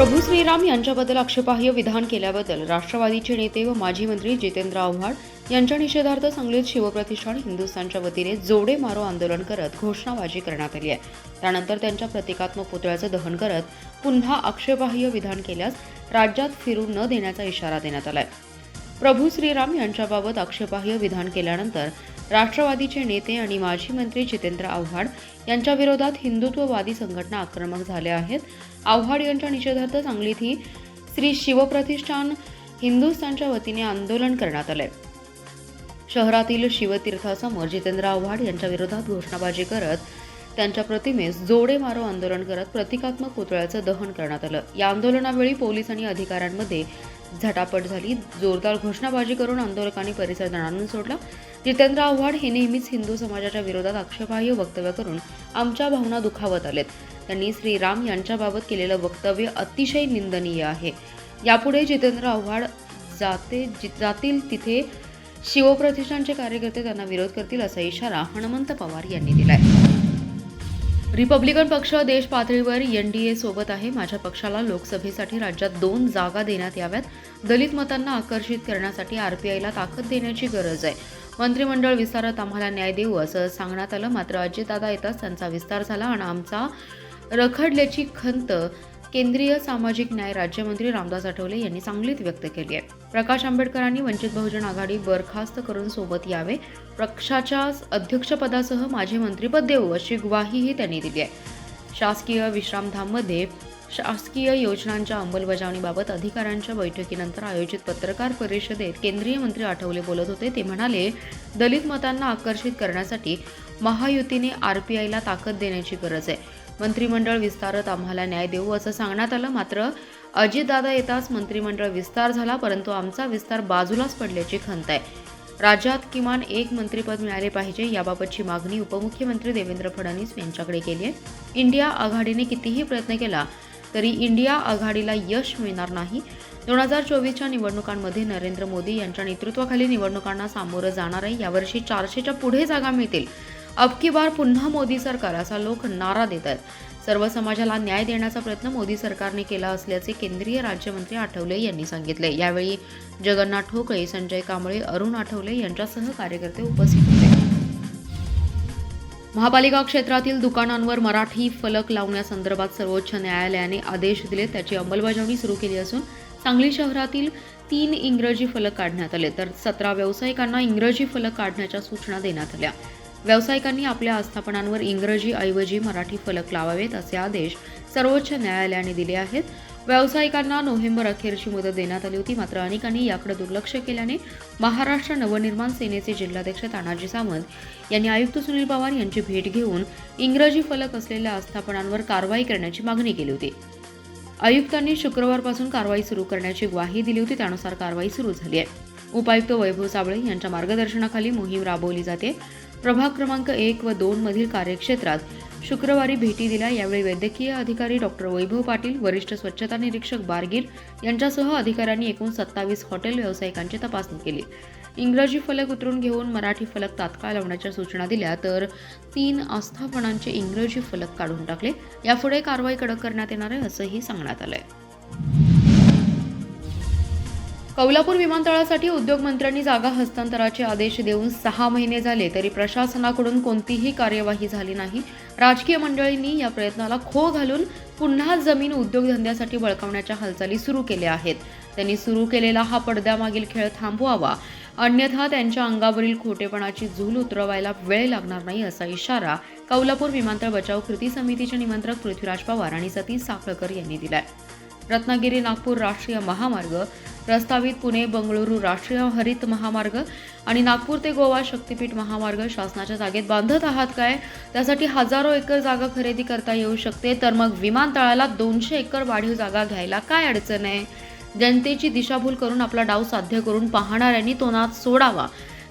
प्रभू श्रीराम यांच्याबद्दल आक्षेपार्ह विधान केल्याबद्दल राष्ट्रवादीचे नेते व माजी मंत्री जितेंद्र आव्हाड यांच्या निषेधार्थ सांगलीत शिवप्रतिष्ठान हिंदुस्थानच्या वतीने जोडे मारो आंदोलन करत घोषणाबाजी करण्यात आली आहे. त्यानंतर त्यांच्या प्रतिकात्मक पुतळ्याचं दहन करत पुन्हा आक्षेपार्ह विधान केल्यास राज्यात फिरू न देण्याचा इशारा देण्यात आलाय. प्रभू श्रीराम यांच्याबाबत आक्षेपार्ह विधान केल्यानंतर राष्ट्रवादीचे नेते आणि माजी मंत्री जितेंद्र आव्हाड यांच्या विरोधात हिंदुत्ववादी संघटना आक्रमक झाल्या आहेत. आव्हाड यांच्या निषेधार्थ सांगलीतही श्री शिवप्रतिष्ठान हिंदुस्थानच्या वतीने आंदोलन करण्यात आलंय. शहरातील शिवतीर्थासमोर जितेंद्र आव्हाड यांच्या विरोधात घोषणाबाजी करत त्यांच्या प्रतिमेस जोडे मारो आंदोलन करत प्रतिकात्मक पुतळ्याचं दहन करण्यात आलं. या आंदोलनावेळी पोलीस आणि अधिकाऱ्यांमध्ये झटापट झाली. जोरदार घोषणाबाजी करून आंदोलकांनी परिसर दणाणून सोडला. जितेंद्र आव्हाड हे नेहमीच हिंदू समाजाच्या विरोधात आक्षेपार्ह वक्तव्य करून आमच्या भावना दुखावत आलेत. त्यांनी श्रीराम यांच्याबाबत केलेलं वक्तव्य अतिशय निंदनीय आहे. यापुढे जितेंद्र आव्हाड जाते जि- जातील तिथे शिवप्रतिष्ठानचे कार्यकर्ते त्यांना विरोध करतील असा इशारा हनुमंत पवार यांनी दिलाय. रिपब्लिकन पक्ष देश पातळीवर एन डी ए सोबत आहे. माझ्या पक्षाला लोकसभेसाठी राज्यात दोन जागा देण्यात याव्यात. दलित मतांना आकर्षित करण्यासाठी आरपीआयला ताकद देण्याची गरज आहे. मंत्रिमंडळ विस्तारात आम्हाला न्याय देऊ असं सांगण्यात आलं. मात्र अजितदादा येताच त्यांचा विस्तार झाला आणि आमचा रखडल्याची खंत केंद्रीय सामाजिक न्याय राज्यमंत्री रामदास आठवले यांनी सांगलीत व्यक्त केली आहे. प्रकाश आंबेडकरांनी वंचित बहुजन आघाडी बरखास्त करून सोबत यावे. पक्षाच्या अध्यक्षपदासह माझे मंत्रिपद देऊ अशी ग्वाहीही त्यांनी दिली आहे. शासकीय विश्रामधाममध्ये शासकीय योजनांच्या अंमलबजावणीबाबत अधिकाऱ्यांच्या बैठकीनंतर आयोजित पत्रकार परिषदेत केंद्रीय मंत्री आठवले बोलत होते. ते म्हणाले दलित मतांना आकर्षित करण्यासाठी महायुतीने आर पी आयला ताकद देण्याची गरज आहे. मंत्रिमंडळ विस्तारत आम्हाला न्याय देऊ असं सांगण्यात आलं. मात्र अजितदादा येताच मंत्रिमंडळ विस्तार झाला परंतु आमचा विस्तार बाजूलाच पडल्याची खंत आहे. राज्यात किमान एक मंत्रिपद मिळाले पाहिजे याबाबतची मागणी उपमुख्यमंत्री देवेंद्र फडणवीस यांच्याकडे केली आहे. इंडिया आघाडीने कितीही प्रयत्न केला तरी इंडिया आघाडीला यश मिळणार नाही. दोन हजार चोवीसच्या निवडणुकांमध्ये नरेंद्र मोदी यांच्या नेतृत्वाखाली निवडणुकांना सामोरं जाणार आहे. यावर्षी चारशेच्या पुढे जागा मिळतील. अबकी बार पुन्हा मोदी सरकार असा लोक नारा देत आहेत. सर्व समाजाला न्याय देण्याचा प्रयत्न मोदी सरकारने केला असल्याचे केंद्रीय राज्यमंत्री आठवले यांनी सांगितले. यावेळी जगन्नाथ ठोकळे संजय कांबळे अरुण आठवले यांच्यासह कार्यकर्ते उपस्थित होते. महापालिका क्षेत्रातील दुकानांवर मराठी फलक लावण्यासंदर्भात सर्वोच्च न्यायालयाने आदेश दिले. त्याची अंमलबजावणी सुरू केली असून सांगली शहरातील तीन इंग्रजी फलक काढण्यात आले. तर सतरा व्यावसायिकांना इंग्रजी फलक काढण्याच्या सूचना देण्यात आल्या. व्यावसायिकांनी आपल्या आस्थापनांवर इंग्रजी ऐवजी मराठी फलक लावावेत असे आदेश सर्वोच्च न्यायालयाने दिले आहेत. व्यावसायिकांना नोव्हेंबर अखेरची मुदत देण्यात आली होती. मात्र अनेकांनी याकडे दुर्लक्ष केल्याने महाराष्ट्र नवनिर्माण सेनेचे जिल्हाध्यक्ष तानाजी सावंत यांनी आयुक्त सुनील पवार यांची भेट घेऊन इंग्रजी फलक असलेल्या आस्थापनांवर कारवाई करण्याची मागणी केली होती. आयुक्तांनी शुक्रवारपासून कारवाई सुरू करण्याची ग्वाही दिली होती. त्यानुसार कारवाई सुरू झाली आहे. उपायुक्त वैभव साबळे यांच्या मार्गदर्शनाखाली मोहीम राबवली जाते. प्रभाग क्रमांक एक व दोन मधील कार्यक्षेत्रात शुक्रवारी भेटी दिल्या. यावेळी वैद्यकीय अधिकारी डॉक्टर वैभव पाटील वरिष्ठ स्वच्छता निरीक्षक बारगीर यांच्यासह अधिकाऱ्यांनी एकूण सत्तावीस हॉटेल व्यावसायिकांची तपासणी केली. इंग्रजी फलक उतरून घेऊन मराठी फलक तात्काळ लावण्याच्या सूचना दिल्या तर तीन आस्थापनांचे इंग्रजी फलक काढून टाकले. यापुढे कारवाई कडक करण्यात येणार आहे असंही सांगण्यात आलं आहे कौलापूर विमानतळासाठी उद्योगमंत्र्यांनी जागा हस्तांतराचे आदेश देऊन सहा महिने झाले तरी प्रशासनाकडून कोणतीही कार्यवाही झाली नाही. राजकीय मंडळींनी या प्रयत्नाला खो घालून पुन्हा जमीन उद्योगधंद्यासाठी बळकावण्याच्या हालचाली सुरू केल्या आहेत. त्यांनी सुरू केलेला हा पडद्यामागील खेळ थांबवावा. अन्यथा त्यांच्या अंगावरील खोटेपणाची झूल उतरवायला वेळ लागणार नाही असा इशारा कौलापूर विमानतळ बचाव कृती समितीचे निमंत्रक पृथ्वीराज पवार आणि सतीश साखळकर यांनी दिलाय. रत्नागिरी नागपूर राष्ट्रीय महामार्ग प्रस्तावित पुणे बंगळुरू राष्ट्रीय हरित महामार्ग आणि नागपूर ते गोवा शक्तीपीठ महामार्ग शासनाच्या जागेत बांधत आहात काय? त्यासाठी हजारो एकर जागा खरेदी करता येऊ शकते तर मग विमानतळाला दोनशे एकर वाढीव जागा घ्यायला काय अडचण आहे? जनतेची दिशाभूल करून आपला डाव साध्य करून पाहणाऱ्यांनी तो नाद सोडावा.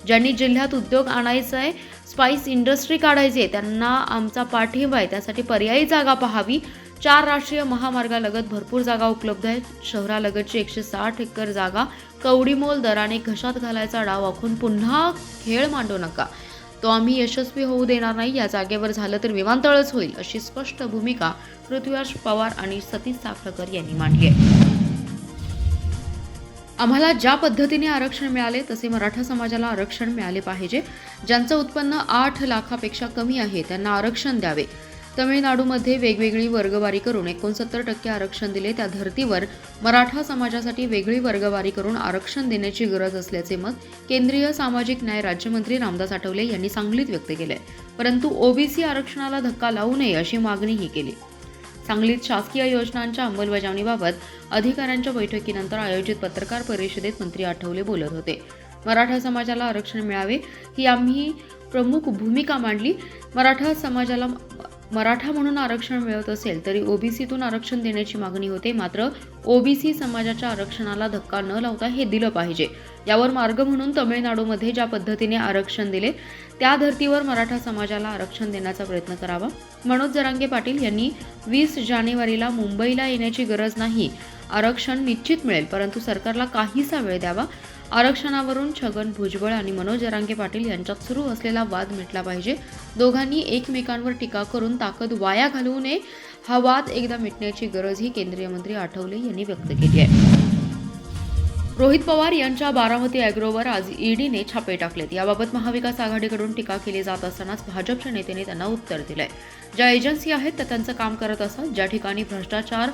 ज्यांनी जिल्ह्यात उद्योग आणायचा आहे स्पाईस इंडस्ट्री काढायची आहे त्यांना आमचा पाठिंबा आहे त्यासाठी पर्यायी जागा पाहावी चार राष्ट्रीय महामार्गालगत भरपूर जागा उपलब्ध आहेत. शहरालगतची एकशे साठ एकर जागा कवडीमोल दराने घशात घालायचा डाव आखून पुन्हा खेळ मांडू नका. तो आम्ही यशस्वी होऊ देणार नाही या जागेवर झालं तर विमानतळच होईल अशी स्पष्ट भूमिका पृथ्वीराज पवार आणि सतीश साखळकर यांनी मांडली आहे. आम्हाला ज्या पद्धतीने आरक्षण मिळाले तसे मराठा समाजाला आरक्षण मिळाले पाहिजे. ज्यांचं उत्पन्न आठ लाखापेक्षा कमी आहे त्यांना आरक्षण द्यावे. तमिळनाडूमध्ये वेगवेगळी वर्गवारी करून एकोणसत्तर टक्के आरक्षण दिले. त्या धर्तीवर मराठा समाजासाठी वेगळी वर्गवारी करून आरक्षण देण्याची गरज असल्याचे मत केंद्रीय सामाजिक न्याय राज्यमंत्री रामदास आठवले यांनी सांगलीत व्यक्त केले. परंतु ओबीसी आरक्षणाला धक्का लावू नये अशी मागणीही केली. सांगलीत शासकीय योजनांच्या अंमलबजावणीबाबत अधिकाऱ्यांच्या बैठकीनंतर आयोजित पत्रकार परिषदेत मंत्री आठवले बोलत होते. मराठा समाजाला आरक्षण मिळावे ही आम्ही प्रमुख भूमिका मांडली. मराठा समाजाला मराठा म्हणून आरक्षण मिळत असेल तरी ओबीसीतून आरक्षण देण्याची मागणी होते. मात्र ओबीसी समाजाच्या आरक्षणाला धक्का न लावता हे दिलं पाहिजे. यावर मार्ग म्हणून तमिळनाडूमध्ये ज्या पद्धतीने आरक्षण दिले त्या धर्तीवर मराठा समाजाला आरक्षण देण्याचा प्रयत्न करावा. मनोज जरांगे पाटील यांनी वीस जानेवारीला मुंबईला येण्याची गरज नाही. आरक्षण निश्चित मिळेल परंतु सरकारला काहीसा वेळ द्यावा. आरक्षणावरून छगन भुजबळ आणि मनोज जरांगे पाटील यांच्यात सुरू असलेला वाद मिटला पाहिजे. दोघांनी एकमेकांवर टीका करून ताकद वाया घालवू नये. हा वाद एकदा मिटण्याची गरजही केंद्रीय मंत्री आठवले यांनी व्यक्त केली आहे. रोहित पवार यांच्या बारामती अॅग्रोवर आज ईडीने छापे टाकलेत. याबाबत महाविकास आघाडीकडून टीका केली जात असतानाच भाजपच्या नेत्याने त्यांना उत्तर दिलंय. ज्या एजन्सी आहेत त्या त्यांचं काम करत असतात ज्या ठिकाणी भ्रष्टाचार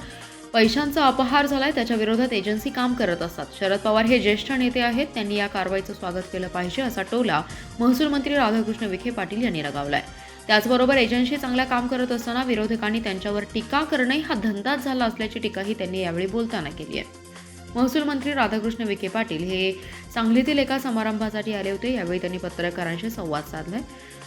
पैशांचा अपहार झालाय त्याच्या विरोधात एजन्सी काम करत असतात. शरद पवार हे ज्येष्ठ नेते आहेत त्यांनी या कारवाईचं स्वागत केलं पाहिजे असा टोला महसूल मंत्री राधाकृष्ण विखे पाटील यांनी लगावलाय. त्याचबरोबर एजन्सी चांगल्या काम करत असताना विरोधकांनी त्यांच्यावर टीका करणे हा धंदाच झाला असल्याची टीकाही त्यांनी यावेळी बोलताना केली आहे. महसूल मंत्री राधाकृष्ण विखे पाटील हे सांगलीतील एका समारंभासाठी आले होते. यावेळी त्यांनी पत्रकारांशी संवाद साधलाय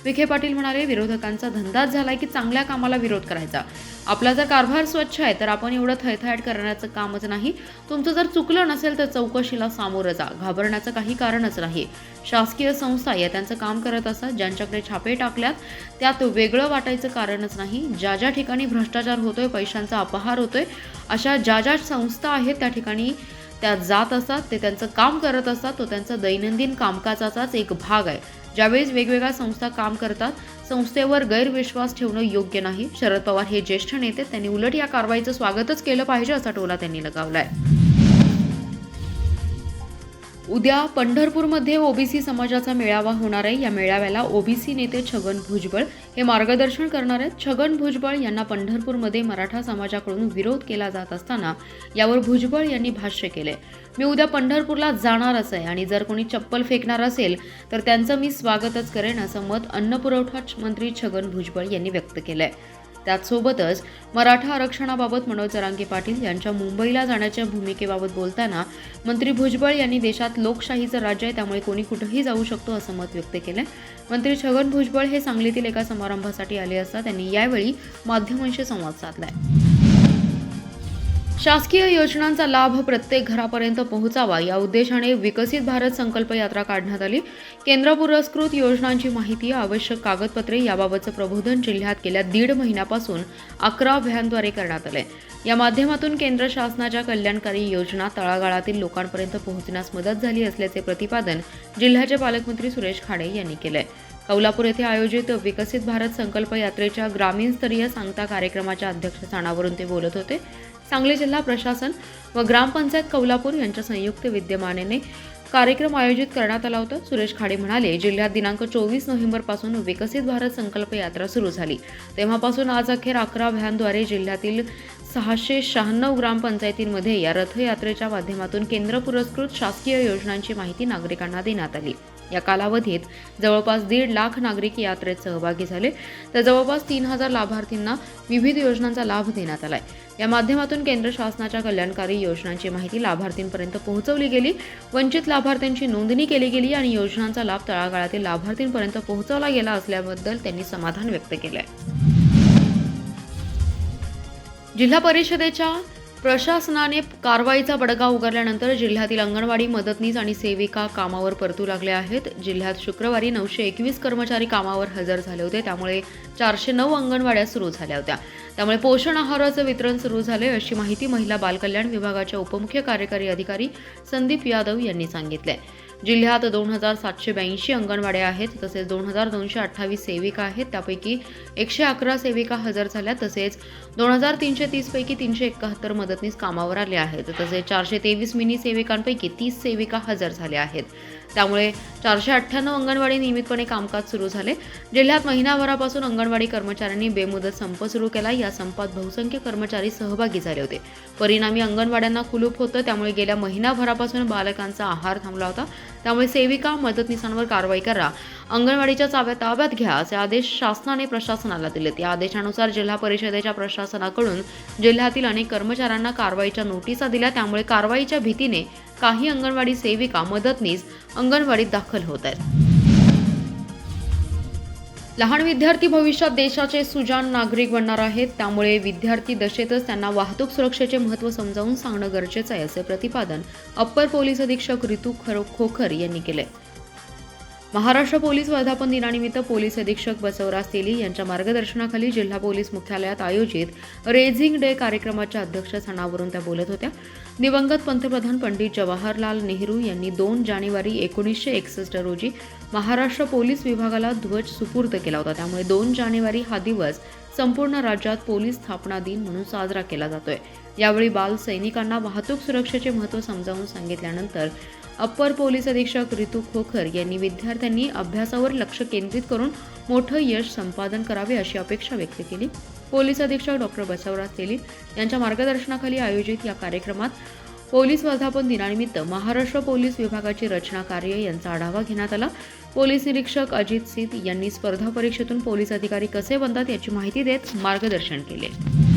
विखे पाटील म्हणाले विरोधकांचा धंदाच झालाय की चांगल्या कामाला विरोध करायचा. आपला जर कारभार स्वच्छ आहे तर आपण एवढं थैथाट करण्याचं कामच नाही. तुमचं जर चुकलं नसेल तर चौकशीला सामोरं जा. घाबरण्याचं काही कारणच नाही. शासकीय संस्था या त्यांचं काम करत असतात ज्यांच्याकडे छापे टाकल्यात त्यात वेगळं वाटायचं कारणच नाही. ज्या ज्या ठिकाणी भ्रष्टाचार होतोय पैशांचा अपहार होतोय अशा ज्या ज्या संस्था आहेत त्या ठिकाणी त्या जात असतात ते त्यांचं काम करत असतात तो त्यांचा दैनंदिन कामकाजाचाच एक भाग आहे. ज्यावेळेस वेगवेगळ्या संस्था काम करतात संस्थेवर गैरविश्वास ठेवणं योग्य नाही. शरद पवार हे ज्येष्ठ नेते त्यांनी उलट या कारवाईचं स्वागतच केलं पाहिजे असा टोला त्यांनी लगावलाय. उद्या पंढरपूरमध्ये ओबीसी समाजाचा मेळावा होणार आहे. या मेळाव्याला ओबीसी नेते छगन भुजबळ हे मार्गदर्शन करणार आहेत. छगन भुजबळ यांना पंढरपूरमध्ये मराठा समाजाकडून विरोध केला जात असताना यावर भुजबळ यांनी भाष्य केले. मी उद्या पंढरपूरला जाणारच आहे आणि जर कोणी चप्पल फेकणार असेल तर त्यांचं मी स्वागतच करेन असं मत अन्नपुरवठा मंत्री छगन भुजबळ यांनी व्यक्त केलं आहे त्याचसोबतच मराठा आरक्षणाबाबत मनोज जरांगे पाटील यांच्या मुंबईला जाण्याच्या भूमिकेबाबत बोलताना मंत्री भुजबळ यांनी देशात लोकशाहीचं राज्य आहे त्यामुळे कोणी कुठंही जाऊ शकतो असं मत व्यक्त केलं मंत्री छगन भुजबळ हे सांगलीतील एका समारंभासाठी आले असता त्यांनी यावेळी माध्यमांशी संवाद साधलाय. शासकीय योजनांचा लाभ प्रत्येक घरापर्यंत पोहोचावा या उद्देशाने विकसित भारत संकल्प यात्रा काढण्यात आली. केंद्र पुरस्कृत योजनांची माहिती आवश्यक कागदपत्रे याबाबतचं प्रबोधन जिल्ह्यात गेल्या दीड महिन्यापासून अकरा व्हॅनद्वारे करण्यात आले या माध्यमातून केंद्र शासनाच्या कल्याणकारी योजना तळागाळातील लोकांपर्यंत पोहोचण्यास मदत झाली असल्याचे प्रतिपादन जिल्ह्याचे पालकमंत्री सुरेश खाडे यांनी केलंय. कौलापूर येथे आयोजित विकसित भारत संकल्प यात्रेच्या ग्रामीणस्तरीय सांगता कार्यक्रमाच्या अध्यक्षस्थानावरून ते बोलत होते. सांगली जिल्हा प्रशासन व ग्रामपंचायत कौलापूर यांच्या संयुक्त विद्यमानेने कार्यक्रम आयोजित करण्यात आला होता. सुरेश खाडे म्हणाले जिल्ह्यात दिनांक चोवीस नोव्हेंबरपासून विकसित भारत संकल्प यात्रा सुरू झाली. तेव्हापासून आज अखेर अकरा व्हॅनद्वारे जिल्ह्यातील सहाशे शहाण्णव ग्रामपंचायतींमध्ये या रथयात्रेच्या माध्यमातून केंद्र पुरस्कृत शासकीय योजनांची माहिती नागरिकांना देण्यात आली. या कालावधीत जवळपास दीड लाख नागरिक यात्रेत सहभागी झाले. तर जवळपास तीन हजार लाभार्थींना विविध योजनांचा लाभ देण्यात आलाय. या माध्यमातून केंद्र शासनाच्या कल्याणकारी योजनांची माहिती लाभार्थींपर्यंत पोहोचवली गेली. वंचित लाभार्थ्यांची नोंदणी केली गेली आणि योजनांचा लाभ तळागाळातील लाभार्थींपर्यंत पोहोचवला गेला असल्याबद्दल त्यांनी समाधान व्यक्त केलं जिल्हा परिषदेच्या प्रशासनाने कारवाईचा बडगा उगारल्यानंतर जिल्ह्यातील अंगणवाडी मदतनीस आणि सेविका कामावर परतू लागल्या आहेत. जिल्ह्यात शुक्रवारी नऊशे एकवीस कर्मचारी कामावर हजर झाले होते. त्यामुळे चारशे नऊ अंगणवाड्या सुरू झाल्या होत्या. त्यामुळे पोषण आहाराचं वितरण सुरू झाले अशी माहिती महिला बालकल्याण विभागाच्या उपमुख्य कार्यकारी अधिकारी संदीप यादव यांनी सांगितले. जिल्ह्यात दोन हजार सातशे ब्याऐंशी अंगणवाड्या आहेत तसेच दोन हजार दोनशे अठ्ठावीस सेविका आहेत. त्यापैकी एकशे अकरा सेविका हजर झाल्या तसेच दोन हजार तीनशे तीसपैकी तीनशे एकाहत्तर मदतनीस कामावर आले आहेत. तसेच चारशे तेवीस मिनी सेविकांपैकी तीस सेविका हजर झाल्या आहेत. त्यामुळे चारशे अठ्ठ्याण्णव अंगणवाडी नियमितपणे कामकाज सुरू झाले. जिल्ह्यात महिनाभरापासून अंगणवाडी कर्मचाऱ्यांनी बेमुदत संप सुरू केला. या संपात बहुसंख्य कर्मचारी सहभागी झाले होते. परिणामी अंगणवाड्यांना कुलूप होतं. त्यामुळे गेल्या महिनाभरापासून बालकांचा आहार थांबला होता. त्यामुळे सेविका मदतनीसांवर कारवाई करा. अंगणवाडीच्या चाव्या ताब्यात घ्या असे आदेश शासनाने प्रशासनाला दिलेत. या आदेशानुसार जिल्हा परिषदेच्या प्रशासनाकडून जिल्ह्यातील अनेक कर्मचाऱ्यांना कारवाईच्या नोटिसा दिल्या. त्यामुळे कारवाईच्या भीतीने काही अंगणवाडी सेविका मदतनीस अंगणवाडीत दाखल होत आहेत. लहान विद्यार्थी भविष्यात देशाचे सुजान नागरिक बनणार आहेत. त्यामुळे विद्यार्थी दशेतच त्यांना वाहतूक सुरक्षेचे महत्त्व समजावून सांगणं गरजेचं आहे असे प्रतिपादन अप्पर पोलीस अधीक्षक रितू खरो खोखर यांनी केले महाराष्ट्र पोलीस वर्धापन दिनानिमित्त पोलीस अधीक्षक बसवराज तेली यांच्या मार्गदर्शनाखाली जिल्हा पोलीस मुख्यालयात आयोजित रेझिंग डे कार्यक्रमाच्या अध्यक्षस्थानावरून त्या बोलत होत्या. दिवंगत पंतप्रधान पंडित जवाहरलाल नेहरू यांनी दोन जानेवारी एकोणीसशे एकसष्ट रोजी महाराष्ट्र पोलीस विभागाला ध्वज सुपूर्द केला होता. त्यामुळे दोन जानेवारी हा दिवस संपूर्ण राज्यात पोलीस स्थापना दिन म्हणून साजरा केला जातोय. यावेळी बाल सैनिकांना वाहतूक सुरक्षेचे महत्त्व समजावून सांगितल्यानंतर अप्पर पोलीस अधीक्षक रितू खोखर यांनी विद्यार्थ्यांनी अभ्यासावर लक्ष केंद्रित करून मोठं यश संपादन करावे अशी अपेक्षा व्यक्त केली. पोलीस अधीक्षक डॉक्टर बसवराज तेली यांच्या मार्गदर्शनाखाली आयोजित या कार्यक्रमात पोलीस वर्धापन दिनानिमित्त महाराष्ट्र पोलीस विभागाची रचना कार्य यांचा आढावा घेण्यात आला. पोलीस निरीक्षक अजित सित यांनी स्पर्धा परीक्षेतून पोलीस अधिकारी कसे बनतात याची माहिती देत मार्गदर्शन केले.